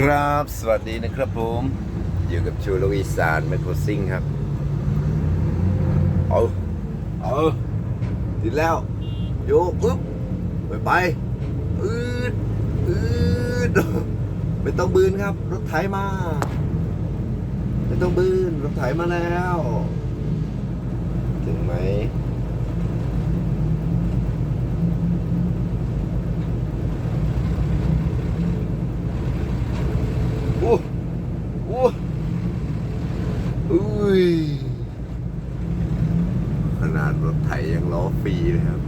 ครับ สวัสดีนะครับผม อยู่กับชูโลอีสานแมโครซิงครับ เอา เอาติดแล้ว โยกอึ๊บไปไปอืดอืดไม่ต้องบืนครับ รถไถมาไม่ต้องบืนรถไถมาแล้ว ถึงไหม อู้อู้อุ้ย ขนาดรถไถ ยังล้อฟรีเลยครับ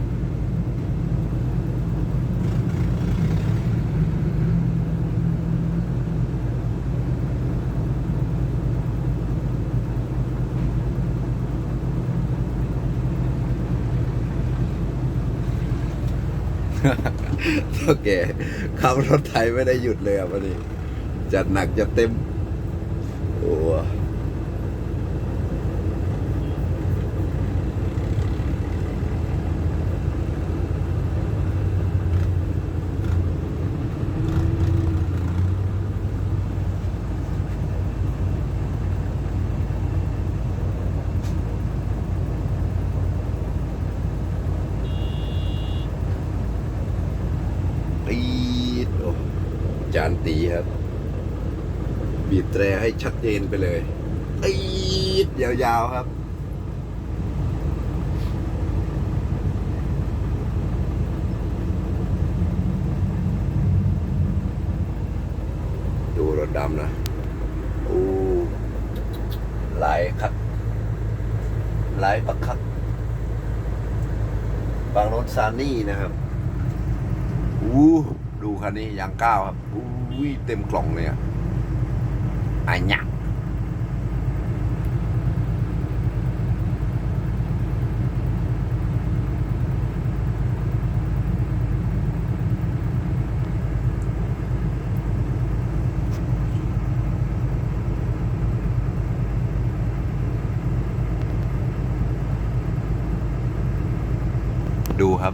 โอเคขับรถไถไม่ได้หยุดเลยอะวันนี้ จัดหนักจัดเต็ม โอ้ตีดโอ้จานตีครับ บีบ แตรให้ชัดเจนไปเลยตีดยาวๆครับ ดูรถดำนะโอ้หลายคักลายปักคักบางรถซานี่นะครับอู้ดูคันนี้ยางก้าวครับอู้เต็มกล่องเลยอะ อันยะดูครับ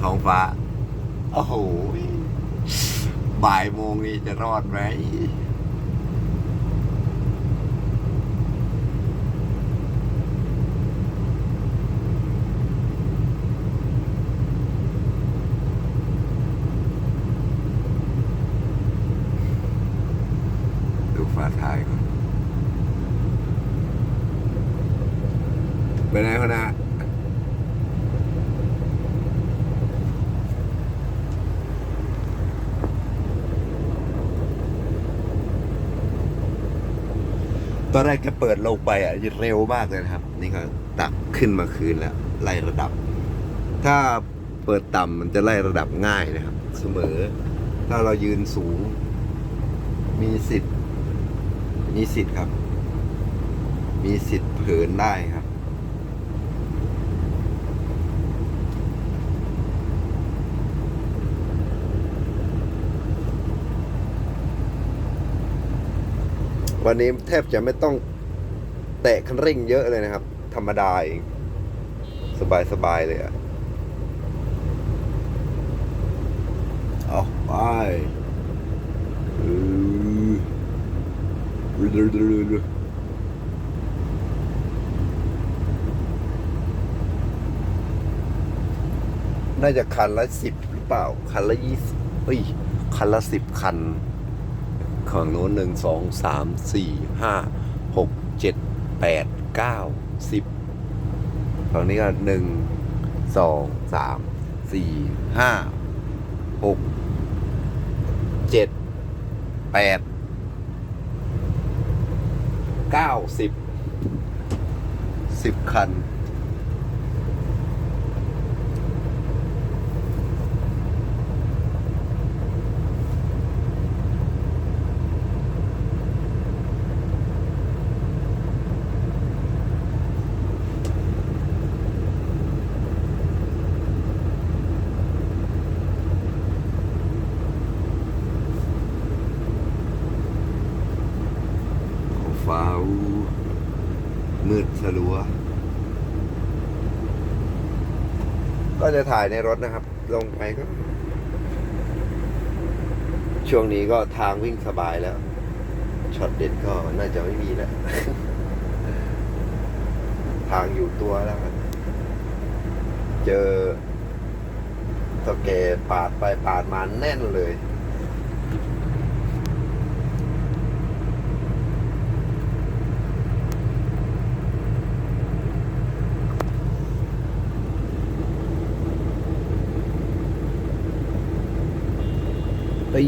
ท้องฟ้า โอ้โห บ่ายโมงนี้จะรอดไหม ดูฟ้าท้ายก่อน ไปไหนคนนะตอนแรกแกเปิดลงไปอะเร็วมากเลยนะครับ นี่ก็ตักขึ้นมาคืนแล้วไล่ระดับ ถ้าเปิดต่ำมันจะไล่ระดับง่ายนะครับ เสมอ ถ้าเรายืนสูง มีสิทธิ์มีสิทธิ์ครับ มีสิทธิ์เผินได้ครับ วันนี้แทบจะไม่ต้องแตะคันเร่งเยอะเลยนะครับ ธรรมดาเอง สบายสบายเลยอะเอาไปอือน่าจะคันละสิบหรือเปล่า คันละยี่สิบเฮ้ย คันละสิบคัน ของโน้นหนึ่งสองสามสี่ห้าหกเจ็ดแปดเก้าสิบฝั่งนี้ก็หนึ่งสองสามสี่ห้าหกเจ็ดแปดเก้าสิบสิบคัน ฟ้า มืดสลัว ก็จะถ่ายในรถนะครับ ลงไปก็ ช่วงนี้ก็ทางวิ่งสบายแล้ว ช็อตเด็ดก็น่าจะไม่มีแล้ว ทางอยู่ตัวแล้วครับเจอตะเกปาดไปปาดมาแน่นเลย ปี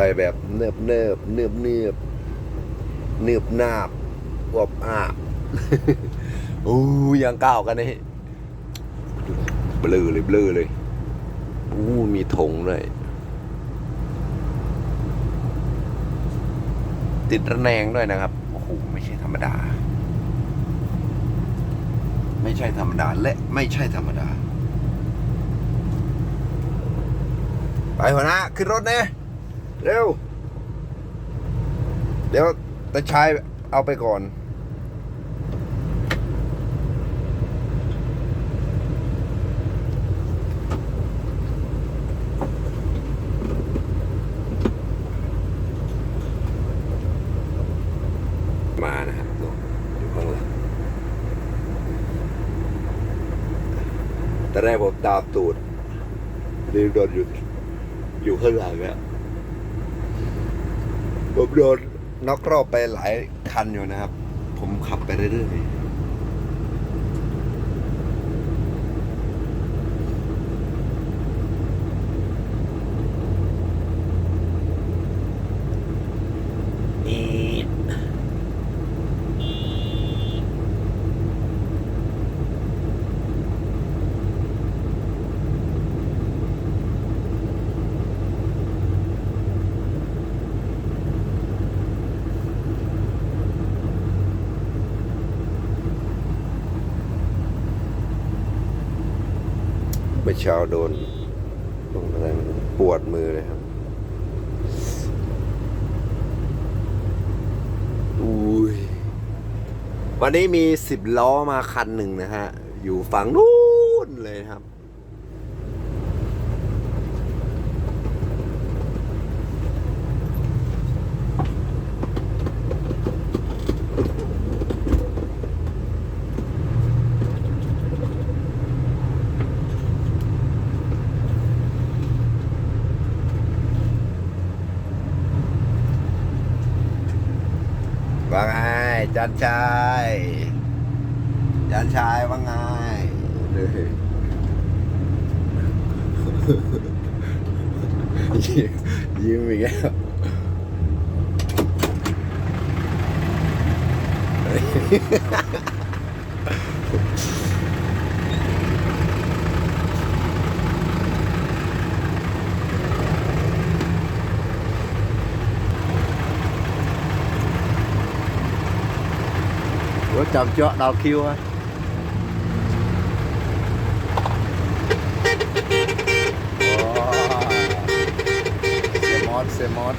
ไปแบบเนิบเนิบเนิบเนิบเนิบนาบอบอาบอู้ยังก้าวกันนี่เบลือเลยเบลือเลยอู้มีถงเลยติดระแนงด้วยนะครับ โอ้โห ไม่ใช่ธรรมดา ไม่ใช่ธรรมดา และไม่ใช่ธรรมดา ไปหัวหน้าขึ้นรถเนี่ย เร็ว เดี๋ยวตาชายเอาไปก่อน มานะครับดูอยู่ข้างหลังแต่แรกผมตามตูดดีโดนอยู่อยู่ข้างหลังอะ ผมโดนน็อกรอบไปหลายคันอยู่นะครับ ผมขับไปเรื่อยๆอีดเมื่อเช้าโดนตรงอะไรปวดมือเลยครับอุ้ยวันนี้มีสิบล้อมาคันหนึ่งนะฮะ อยู่ฝั่งนู้นเลยครับ ว่า จันชายจันชายว่าไงเลยยิ้มยิ้มอีกแล้ว ว่าจับเจาะดาวคิวฮะโอ้ยเซมอสเซมอส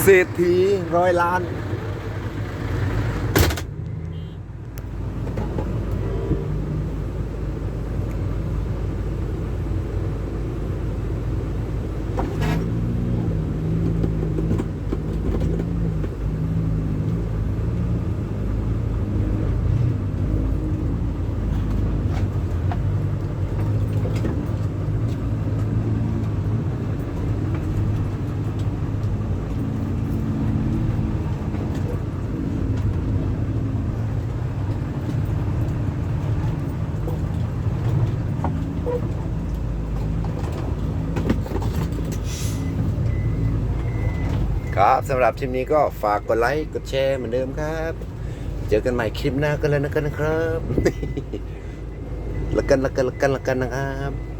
เศรษฐีร้อยล้าน ครับสำหรับคลิปนี้ก็ฝากกดไลค์กดแชร์เหมือนเดิมครับ เจอกันใหม่คลิปหน้ากันแล้วนะกันนะครับแล้วกันแล้วกันแล้วกันแล้วกันนะครับ